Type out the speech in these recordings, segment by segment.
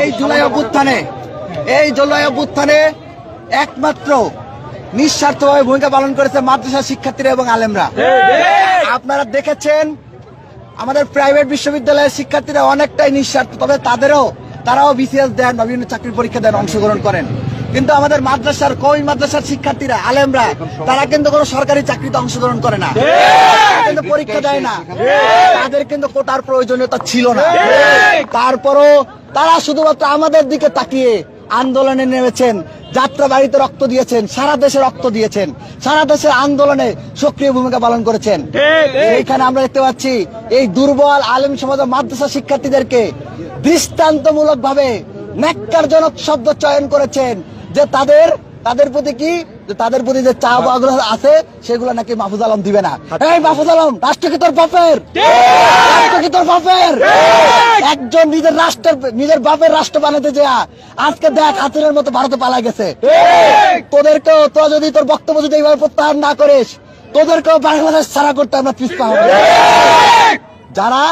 এই জুলাই অভ্যুত্থানে এই জুলাই অভ্যুত্থানে একমাত্র নিঃস্বার্থভাবে ভূমিকা পালন করেছে মাদ্রাসা শিক্ষার্থীরা এবং আলেমরা। আপনারা দেখেছেন আমাদের প্রাইভেট বিশ্ববিদ্যালয়ের শিক্ষার্থীরা অনেকটাই নিঃস্বার্থ তবে তাদেরও তারাও বিসিএস দেন বা বিভিন্ন চাকরির পরীক্ষা দেন অংশগ্রহণ করেন। কিন্তু আমাদের মাদ্রাসার কই মাদ্রাসার শিক্ষার্থীরা আলেমরা তারা কিন্তু কোনো সরকারি চাকরিতে অংশগ্রহণ করে না। কিন্তু পরীক্ষা দেয় না। তাদের কিন্তু কোটার প্রয়োজনীয়তা ছিল না। তারপরও তারা শুধুমাত্র আমাদের দিকে তাকিয়ে আন্দোলনে নেমেছেন যাত্রা বাড়িতে রক্ত দিয়েছেন সারা দেশে রক্ত দিয়েছেন সারা দেশের আন্দোলনে সক্রিয় ভূমিকা পালন করেছেন। এইখানে আমরা দেখতে পাচ্ছি এই দুর্বল আলেম সমাজ ও মাদ্রাসা শিক্ষার্থীদেরকে দৃষ্টান্তমূলক ভাবে ন্যাক্কারজনক শব্দ চয়ন করেছেন যে তাদের তাদের প্রতি কি তাদের প্রতি যে চা আগ্রহ আছে সেগুলো নাকি মাহফুজ আলম দিবে না। এই মাহফুজ আলম রাষ্ট্র কি তোর বাপের? রাষ্ট্র কি তোর বাপের? একজন নিজের রাষ্ট্রের নিজের বাপের রাষ্ট্র বানাতে যা আজকে দেখ হাতিনের মতো ভারতে পালা গেছে। তোদেরকেও তো যদি তোর বক্তব্য যদি এইভাবে প্রত্যাহার না করিস তোদেরকেও বাংলাদেশ ছাড়া করতে আমরা পিছপা হবে। যারা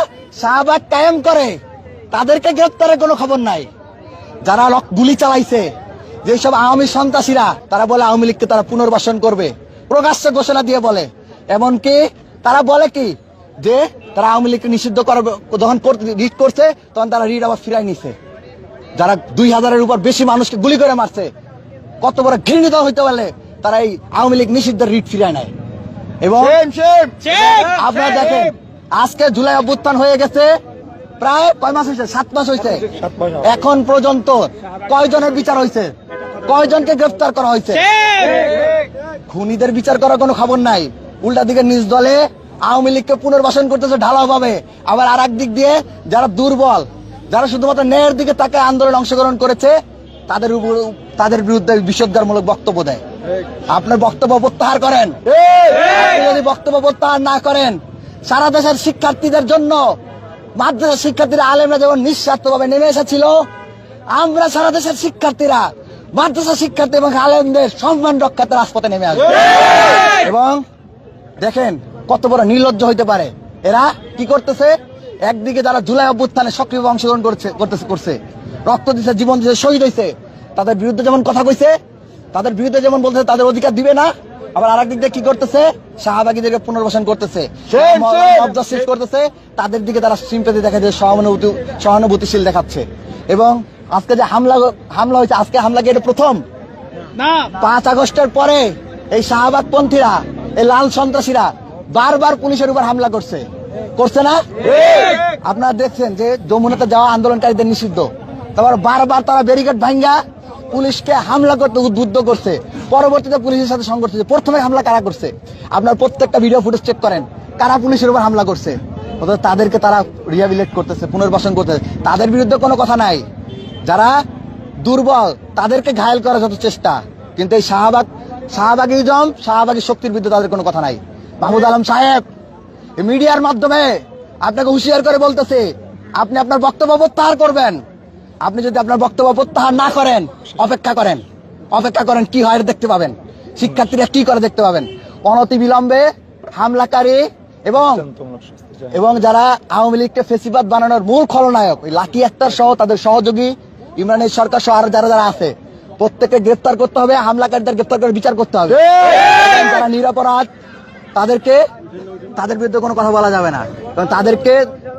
শাহবাগ কায়েম করে তাদেরকে গ্রেপ্তারের কোনো খবর নাই। যারা লক- গুলি চালাইছে যেসব আওয়ামী সন্ত্রাসীরা তারা বলে আওয়ামী লীগকে তারা পুনর্বাসন করবে। প্রকাশ্য ঘোষণা দিয়ে বলে। এমনকি তারা বলে কি? যে তারা আওয়ামী লীগকে নিষিদ্ধ করবে যখন রিট করছে তখন তারা রিট আবার ফিরাই নিছে। যারা দুই হাজারের উপর বেশি মানুষকে গুলি করে মারছে কত বড় ঘৃণিত হইতে পারলে তারা এই আওয়ামী লীগ নিষিদ্ধ রিট ফিরায় নেয়। এবং আপনারা দেখেন আজকে জুলাই অভ্যুত্থান হয়ে গেছে প্রায় কয় মাস হয়েছে সাত মাস হয়েছে এখন পর্যন্ত কয়জনের বিচার হয়েছে কয়জনকে গ্রেফতার করা হয়েছে খুনিদের বিচার করার কোনো খবর নাই। উল্টা দিকে নিজ দলে আওয়ামী লীগকে পুনর্বাসন করতেছে ঢালাও ভাবে। আবার আর দিক দিয়ে যারা দুর্বল যারা শুধুমাত্র ন্যায়ের দিকে তাকে আন্দোলন অংশগ্রহণ করেছে তাদের উপর তাদের বিরুদ্ধে বিষোদ্গারমূলক বক্তব্য দেয়। আপনার বক্তব্য প্রত্যাহার করেন। যদি বক্তব্য প্রত্যাহার না করেন সারা দেশের শিক্ষার্থীদের জন্য মাদ্রাসা শিক্ষার্থীরা আলেমরা যেমন নিঃস্বার্থভাবে নেমে এসেছিল আমরা সারা দেশের শিক্ষার্থীরা মাদ্রাসা শিক্ষার্থী এবং আলেমদের সম্মান রক্ষাতে রাজপথে নেমে আসবে। এবং দেখেন কত বড় নির্লজ্জ হইতে পারে। এরা কি করতেছে? একদিকে যারা জুলাই অভ্যুত্থানে সক্রিয় অংশগ্রহণ করছে করতেছে করছে। রক্ত দিছে জীবন দিছে শহীদ হয়েছে তাদের বিরুদ্ধে যেমন কথা কইছে তাদের বিরুদ্ধে যেমন বলছে তাদের অধিকার দিবে না। আবার আরেক দিক দিয়ে কি করতেছে? শাহবাগীদেরকে পুনর্বাসন করতেছে। করতেছে তাদের দিকে তারা সিম্পাতি দেখা যায় সহানুভূতি সহানুভূতিশীল দেখাচ্ছে। এবং আজকে যে হামলা হামলা হয়েছে আজকে হামলা কি এটা প্রথম? না। পাঁচ আগস্টের পরে এই শাহবাগ পন্থীরা এই লাল সন্ত্রাসীরা বারবার পুলিশের উপর হামলা করছে। করছে না? আপনারা দেখছেন যে যমুনাতে যাওয়া আন্দোলনকারীদের নিষিদ্ধ। তারপর বারবার তারা ব্যারিকেড ভাঙ্গা পুলিশকে হামলা করতে উদ্বুদ্ধ করছে। পরবর্তীতে পুলিশের সাথে সংঘর্ষ হয়েছে। প্রথমে হামলা কারা করছে? আপনার প্রত্যেকটা ভিডিও ফুটেজ চেক করেন। কারা পুলিশের উপর হামলা করছে? অথচ তাদেরকে তারা রিহাবিলেট করতেছে, পুনর্বাসন করতেছে। তাদের বিরুদ্ধে কোনো কথা নাই। যারা দুর্বল, তাদেরকে ঘায়ল করার যত চেষ্টা। কিন্তু এই শাহবাগ, শাহবাগী জম শাহবাগী শক্তির বিরুদ্ধে তাদের কোনো কথা নাই। মাহমুদ আলম সাহেব মিডিয়ার মাধ্যমে আপনাকে হুঁশিয়ার করে বলতেছে, আপনি আপনার বক্তব্য প্রত্যাহার করবেন। আপনি যদি আপনার বক্তব্য প্রত্যাহার না করেন অপেক্ষা করেন। অপেক্ষা করেন কি হয় দেখতে পাবেন। শিক্ষার্থীরা কি করে দেখতে পাবেন? অনতি বিলম্বে হামলাকারী এবং এবং যারা আওয়ামী লীগকে ফেসিবাদ বানানোর মূল খলনায়ক ওই লাকি আক্তার সহ তাদের সহযোগী ইমরানের সরকার সহ আর যারা যারা আছে প্রত্যেককে গ্রেফতার করতে হবে হামলাকারীদের গ্রেফতার করে বিচার করতে হবে। যারা নিরাপরাধ তাদেরকে তাদের বিরুদ্ধে কোনো কথা বলা যাবে না। কারণ তাদেরকে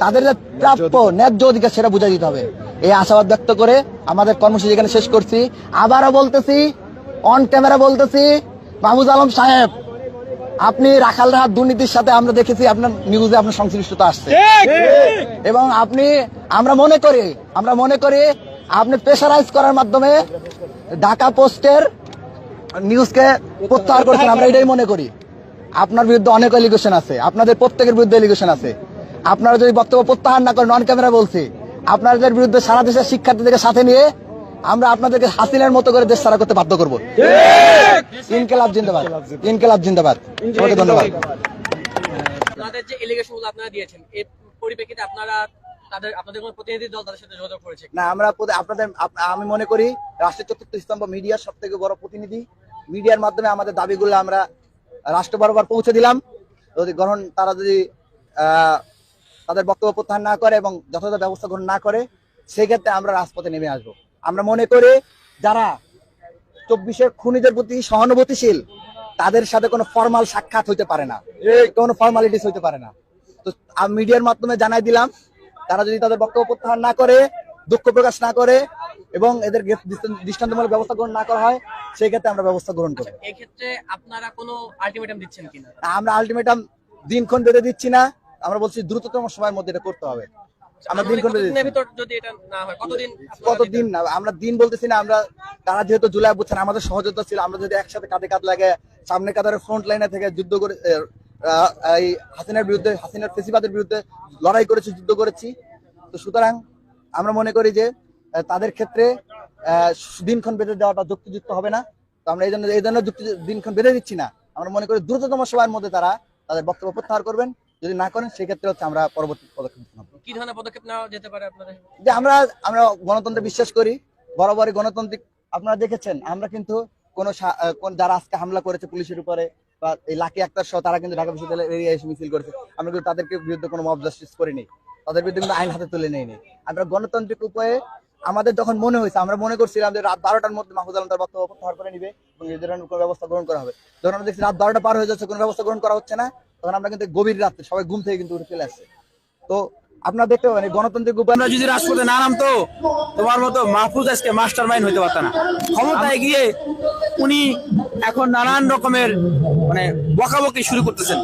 তাদের যে প্রাপ্য ন্যায্য অধিকার সেটা বুঝাই দিতে হবে। এই আশাবাদ ব্যক্ত করে আমাদের কর্মসূচি এখানে শেষ করছি। আবারও বলতেছি অন ক্যামেরা বলতেছি মাহমুদ আলম সাহেব আপনি রাখাল রাহাত দুর্নীতির সাথে আমরা দেখেছি আপনার নিউজে আপনার সংশ্লিষ্টতা আসছে। এবং আপনি আমরা মনে করি আমরা মনে করি আপনি প্রেশারাইজ করার মাধ্যমে ঢাকা পোস্টের নিউজকে প্রত্যাহার করছেন আমরা এটাই মনে করি। আপনার বিরুদ্ধে অনেক এলিগেশন আছে আপনাদের প্রত্যেকের বিরুদ্ধে এলিগেশন আছে। আপনারা যদি বক্তব্য প্রত্যাহার না করেন নন ক্যামেরা বলছি। আপনাদের বিরুদ্ধে সারা দেশের শিক্ষার্থীদেরকে সাথে নিয়ে আমরা আপনাদেরকে হাসিনের মতো করে দেশ সারা করতে বাধ্য করব। ইনকেলাব জিন্দাবাদ। ইনকেলাব জিন্দাবাদ। সবাইকে ধন্যবাদ। তাদের যে এলিগেশনগুলো আপনারা দিয়েছেন এই পরিপ্রেক্ষিতে আপনারা তাদের আপনাদের কোনো প্রতিনিধি দল তাদের সাথে যোগাযোগ করেছে না আমরা আপনাদের আমি মনে করি রাষ্ট্রের চতুর্থ স্তম্ভ মিডিয়ার সব থেকে বড় প্রতিনিধি। মিডিয়ার মাধ্যমে আমাদের দাবিগুলো আমরা রাষ্ট্র বরাবর পৌঁছে দিলাম। যদি গ্রহণ তারা যদি আহ, তাদের বক্তব্য প্রত্যাহার না করে এবং যথাযথ ব্যবস্থা গ্রহণ না করে সেক্ষেত্রে আমরা রাজপথে নেমে আসব। আমরা মনে করি যারা চব্বিশের খুনিদের প্রতি সহানুভূতিশীল তাদের সাথে কোনো ফর্মাল সাক্ষাৎ হইতে পারে না। কোনো ফর্মালিটিস হইতে পারে না। তো আমি মিডিয়ার মাধ্যমে জানাই দিলাম তারা যদি তাদের বক্তব্য প্রত্যাহার না করে দুঃখ প্রকাশ না করে এবং এদের দৃষ্টান্তমূলক ব্যবস্থা গ্রহণ না করা হয় সেই ক্ষেত্রে আমরা ব্যবস্থা গ্রহণ করব এই ক্ষেত্রে আপনারা কোনো আলটিমেটাম দিচ্ছেন কিনা? আমরা আলটিমেটাম দিনক্ষণ বেঁধে দিচ্ছি না। আমরা বলছি দ্রুততম সময়ের মধ্যে এটা করতে হবে। আমরা দিনক্ষণ বেঁধে কতদিনের দিচ্ছি। ভিতর যদি এটা না হয় কতদিন কতদিন না আমরা দিন বলতেছি না আমরা তারা যেহেতু জুলাই বুঝছেন আমাদের সহযোগিতা ছিল আমরা যদি একসাথে কাঁধে কাঁধ লাগে সামনে কাতারে ফ্রন্ট লাইনে থেকে যুদ্ধ করে এই হাসিনার বিরুদ্ধে হাসিনার ফেসিবাদের বিরুদ্ধে লড়াই করেছি যুদ্ধ করেছি। তো সুতরাং আমরা মনে করি যে তাদের ক্ষেত্রে আহ, দিনক্ষণ বেঁধে দেওয়াটা যুক্তিযুক্ত হবে না। তো আমরা এই জন্য এই জন্য যুক্তি দিনক্ষণ বেঁধে দিচ্ছি না। আমরা মনে করি দ্রুততম সময়ের মধ্যে তারা তাদের বক্তব্য প্রত্যাহার করবেন। যদি না করেন সেক্ষেত্রে হচ্ছে আমরা পরবর্তী পদক্ষেপ নেব কি ধরনের পদক্ষেপ নেওয়া যেতে পারে আপনাদের? যে আমরা আমরা গণতন্ত্রে বিশ্বাস করি বরাবরই গণতান্ত্রিক আপনারা দেখেছেন আমরা কিন্তু কোন যারা আজকে হামলা করেছে পুলিশের উপরে বা এই লাকি আক্তার সহ তারা কিন্তু ঢাকা বিশ্ববিদ্যালয়ের এরিয়া এসে মিছিল করেছে আমরা কিন্তু তাদেরকে বিরুদ্ধে কোনো মব জাস্টিস করিনি তাদের বিরুদ্ধে কিন্তু আইন হাতে তুলে নেইনি। আমরা গণতান্ত্রিক উপায়ে আমাদের যখন মনে হয়েছে আমরা মনে করছিলাম যে রাত বারোটার মধ্যে মাহফুজ আলম তার বক্তব্য প্রত্যাহার করে নিবে এবং এই ধরনের কোনো ব্যবস্থা গ্রহণ করা হবে। যখন আমরা দেখছি রাত বারোটা পার হয়ে যাচ্ছে কোনো ব্যবস্থা গ্রহণ করা হচ্ছে না। তখন আমরা কিন্তু গভীর রাত্রে সবাই ঘুম থেকে কিন্তু উঠে চলে আসছে। তো আপনারা দেখতে পাবেন গণতান্ত্রিক উপায় আমরা যদি রাজপথে না নামতো, তোমার মতো মাহফুজ আজকে মাস্টার মাইন্ড হইতে পারত না। ক্ষমতায় গিয়ে উনি এখন নানান রকমের মানে বকাবকি শুরু করতেছেন।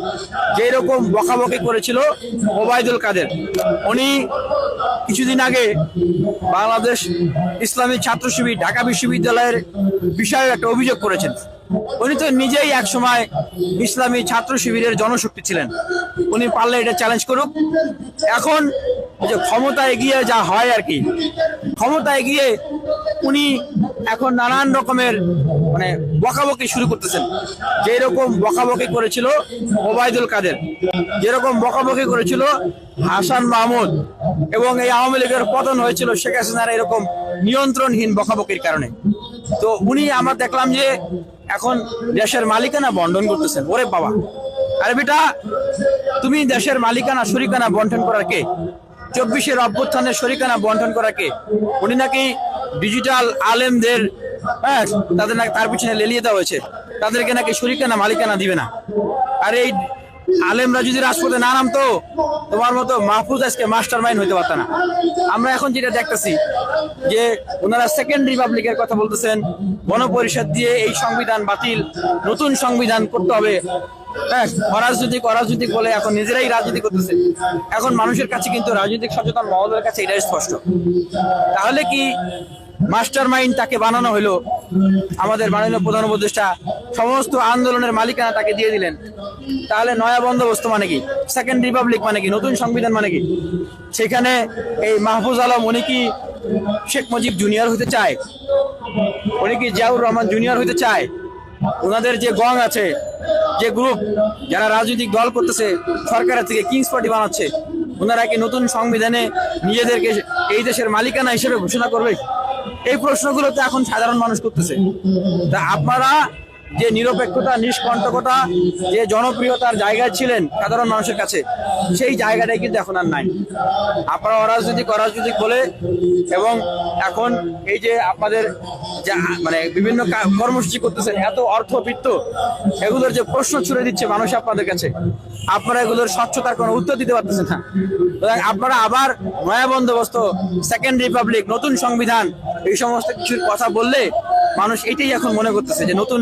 যে রকম বকাবকি করেছিল ওবায়দুল কাদের। উনি কিছুদিন আগে বাংলাদেশ ইসলামী ছাত্র শিবির, ঢাকা বিশ্ববিদ্যালয়ের বিষয়ে একটা অভিযোগ করেছেন। উনি তো নিজেই এক সময় ইসলামী ছাত্র শিবিরের জনশক্তি ছিলেন। উনি পারলে এটা চ্যালেঞ্জ করুক। এখন যে ক্ষমতায় গিয়ে যা হয় আর কি ক্ষমতায় গিয়ে উনি এখন নানান রকমের মানে বকাবকি শুরু করতেছেন। যেরকম বকাবকি করেছিল ওবায়দুল কাদের, যেরকম বকাবকি করেছিল হাসান মাহমুদ, এবং এই আওয়ামী লীগের পতন হয়েছিল শেখ হাসিনার এরকম নিয়ন্ত্রণহীন বকাবকির কারণে। তো উনি আমরা দেখলাম যে এখন দেশের মালিকানা বন্টন করতেছেন। ওরে বাবা। আরে বেটা, তুমি দেশের মালিকানা, শরিকানা বন্টন করার কে? চব্বিশের অভ্যুত্থানের শরিকানা বন্টন করা কে? উনি নাকি ডিজিটাল আলেমদের হ্যাঁ তাদের নাকি তার পিছনে লেলিয়ে দেওয়া হয়েছে। তাদেরকে নাকি শরিকানা, মালিকানা দিবে না। আর এই আলেমরা যদি রাজপথে না নামতো, তোমার মতো মাহফুজ আজকে মাস্টার মাইন্ড হইতে পারত না। আমরা এখন যেটা দেখতেছি, যে ওনারা সেকেন্ড রিপাবলিকের কথা বলতেছেন গণপরিষদ দিয়ে এই সংবিধান বাতিল, নতুন সংবিধান করতে হবে। হ্যাঁ অরাজনৈতিক অরাজনৈতিক বলে এখন নিজেরাই রাজনীতি করতেছে। এখন মানুষের কাছে কিন্তু রাজনৈতিক সচেতন মহলের কাছে এটাই স্পষ্ট। তাহলে কি মাস্টার মাইন্ড তাকে বানানো হলো। আমাদের মাননীয় প্রধান উপদেষ্টা সমস্ত আন্দোলনের মালিকানা তাকে দিয়ে দিলেন। তাহলে নয়া বন্দোবস্ত মানে কি? সেকেন্ড রিপাবলিক মানে কি? নতুন সংবিধান মানে কি? সেখানে এই মাহফুজ আলম, উনি কি শেখ মুজিব জুনিয়র হতে চায়? উনি কি জিয়াউর রহমান জুনিয়র হতে চায়? ওনাদের যে গং আছে, যে গ্রুপ যারা রাজনৈতিক দল করতেছে, সরকারের থেকে কিংস পার্টি বানাচ্ছে, ওনারা কি নতুন সংবিধানে নিজেদেরকে এই দেশের মালিকানা হিসেবে ঘোষণা করবে? এই প্রশ্নগুলো তো এখন সাধারণ মানুষ করতেছে। তা আপনারা যে নিরপেক্ষতা, নিষ্কণ্টকতা, যে জনপ্রিয়তার জায়গায় ছিলেন সাধারণ মানুষের কাছে, সেই জায়গাটাই কিন্তু এখন আর নাই। আপনারা অরাজনৈতিক অরাজনৈতিক বলে এবং এখন এই যে আপনাদের যা মানে বিভিন্ন কর্মসূচি করতেছেন, এত অর্থ, বৃত্ত, এগুলোর যে প্রশ্ন ছুড়ে দিচ্ছে মানুষ আপনাদের কাছে, আপনারা এগুলোর স্বচ্ছতার কোনো উত্তর দিতে পারতেছেন না। আপনারা আবার নয়া বন্দোবস্ত সেকেন্ড রিপাবলিক নতুন সংবিধান, এই সমস্ত কিছুর কথা বললে মানুষ এটাই এখন মনে করতেছে যে নতুন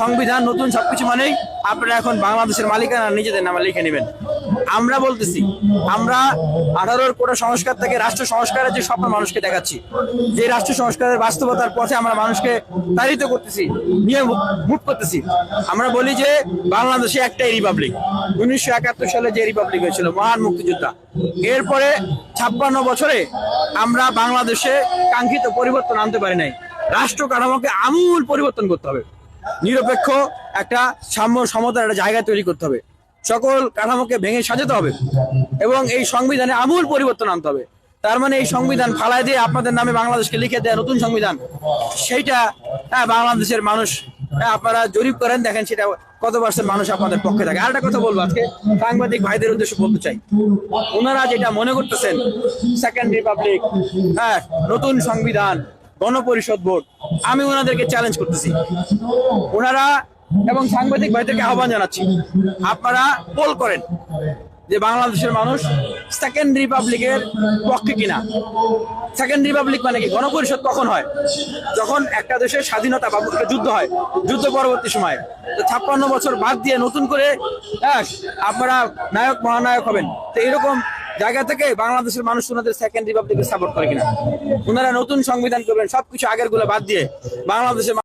সংবিধান নতুন সবকিছু মানেই আপনারা এখন বাংলাদেশের মালিকানা নিজেদের নামে লিখে নেবেন। আমরা বলতেছি, আমরা আঠারোর কোটা সংস্কার থেকে রাষ্ট্র সংস্কারের যে স্বপ্ন মানুষকে দেখাচ্ছি, যে রাষ্ট্র সংস্কারের বাস্তবতার পথে আমরা মানুষকে তাড়িত করতেছি, নিয়ে মুভ করতেছি। আমরা বলি যে বাংলাদেশে একটাই রিপাবলিক। উনিশশো একাত্তর সালে যে রিপাবলিক হয়েছিল, মহান মুক্তিযোদ্ধা। এরপরে ছাপ্পান্ন বছরে আমরা বাংলাদেশে কাঙ্ক্ষিত পরিবর্তন আনতে পারি নাই। রাষ্ট্র কাঠামোকে আমূল পরিবর্তন করতে হবে। নিরপেক্ষ একটা সাম্য সমতার একটা জায়গা তৈরি করতে হবে। সকল কাঠামোকে ভেঙে সাজাতে হবে এবং এই সংবিধানে আমূল পরিবর্তন আনতে হবে। তার মানে এই সংবিধান ফালায় দিয়ে আপনাদের নামে বাংলাদেশকে লিখে দেয় নতুন সংবিধান সেইটা হ্যাঁ, বাংলাদেশের মানুষ হ্যাঁ, আপনারা জরিপ করেন দেখেন সেটা কত পার্সেন্ট মানুষ আপনাদের পক্ষে থাকে। আর একটা কথা বলব আজকে সাংবাদিক ভাইদের উদ্দেশ্যে বলতে চাই। ওনারা যেটা মনে করতেছেন সেকেন্ড রিপাবলিক হ্যাঁ নতুন সংবিধান গণপরিষদ ভোট, আমি ওনাদেরকে চ্যালেঞ্জ করতেছি। ওনারা এবং সাংবাদিক ভাইদেরকে আহ্বান জানাচ্ছি, আপনারা পোল করেন যে বাংলাদেশের মানুষ সেকেন্ড রিপাবলিকের পক্ষে কিনা। সেকেন্ড রিপাবলিক মানে কি? গণপরিষদ কখন হয়? যখন একটা দেশের স্বাধীনতা বা যুদ্ধ হয়, যুদ্ধ পরবর্তী সময়ে। তো ছাপ্পান্ন বছর বাদ দিয়ে নতুন করে হ্যাঁ আপনারা নায়ক, মহানায়ক হবেন। তো এরকম জায়গা থেকে বাংলাদেশের মানুষ ওনাদের সেকেন্ড রিপাবলিক সাপোর্ট করে কিনা। ওনারা নতুন সংবিধান করবেন, সবকিছু আগেরগুলো বাদ দিয়ে বাংলাদেশের